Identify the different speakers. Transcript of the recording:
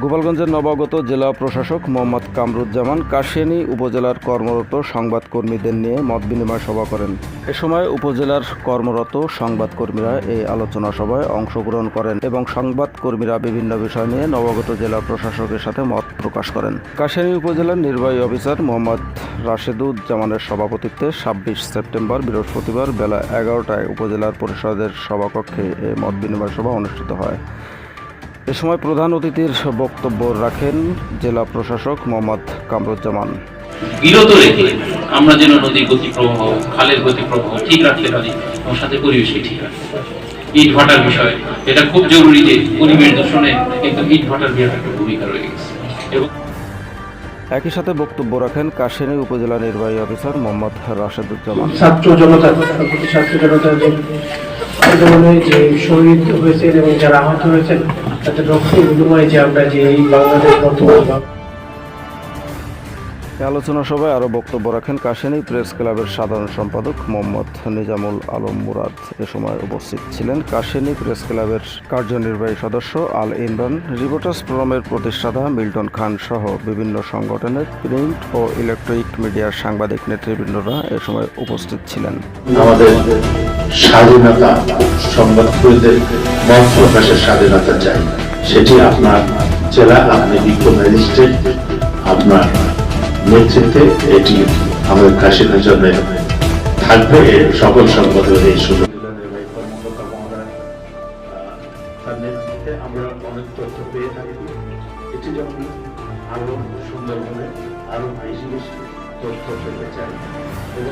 Speaker 1: গোপালগঞ্জের নবাগত জেলা প্রশাসক মোহাম্মদ কামরুজ্জামান কাশিয়ানী উপজেলার কর্মরত সংবাদকর্মীদের নিয়ে মত বিনিময় সভা করেন। এ সময় উপজেলার কর্মরত সংবাদকর্মীরা এই আলোচনা সভায় অংশগ্রহণ করেন এবং সংবাদকর্মীরা বিভিন্ন বিষয় নিয়ে নবাগত জেলা প্রশাসকের সাথে মত প্রকাশ করেন। কাশিয়ানী উপজেলার নির্বাহী অফিসার মোহাম্মদ রাশেদুজ্জামানের সভাপতিত্বে ছাব্বিশ সেপ্টেম্বর বৃহস্পতিবার বেলা এগারোটায় উপজেলার পরিষদের সভাকক্ষে এই মত বিনিময় সভা অনুষ্ঠিত হয়। এ সময় প্রধান অতিথির বক্তব্য রাখেন জেলা প্রশাসক মোহাম্মদ কামরুজ্জামান।
Speaker 2: বিরত রেখে আমরা যেন নদীর গতি প্রবাহ খালের গতি প্রবাহ ঠিক রাখতে পারি এবং সাথে পরিবেশকে ঠিক রাখতে ইট ভাটার বিষয় এটা খুব জরুরি যে পরিবেশ দূষণে কিন্তু ইট ভাটার বিরাট একটা ভূমিকা রয়ে গেছে। এবং
Speaker 1: একই সাথে বক্তব্য রাখেন কাশিয়ানী উপজেলা নির্বাহী অফিসার মোহাম্মদ রাশেদুজ্জামান।
Speaker 3: ছাত্র জনতা ছাত্র জনতার যে আন্দোলনে যে শহীদ হয়েছেন এবং যারা আহত হয়েছেন তাদের রক্তের বিনিময়ে যে আমরা যে এই বাংলাদেশ বর্তমান
Speaker 1: আলোচনা সভায় আরও বক্তব্য রাখেন কাশিয়ানী প্রেস ক্লাবের সাধারণ সম্পাদক মোহাম্মদ নিজামুল আলম মুরাদ। এ সময় উপস্থিত ছিলেন কাশিয়ানী প্রেস ক্লাবের কার্যনির্বাহী সদস্য আল ইমরান। রিপোর্টার্স ফোরামের প্রতিষ্ঠাতা মিল্টন খান সহ বিভিন্ন সংগঠনের প্রিন্ট ও ইলেকট্রনিক মিডিয়ার সাংবাদিক নেতৃবৃন্দরা এ সময় উপস্থিত ছিলেন।
Speaker 4: আমাদের স্বাধীনতা সংবাদকর্মীদের মত প্রকাশের স্বাধীনতা চাই। সেটি আপনার জেলা, আপনি বিজ্ঞ ম্যাজিস্ট্রেট, আপনার নেতৃত্বে এটি আমাদের কাশিনের জন্য থাকবে সকল সংবাদের এই সুযোগ। আরও সুন্দরভাবে আরও বেশি বেশি তথ্য পেতে চাই। এবং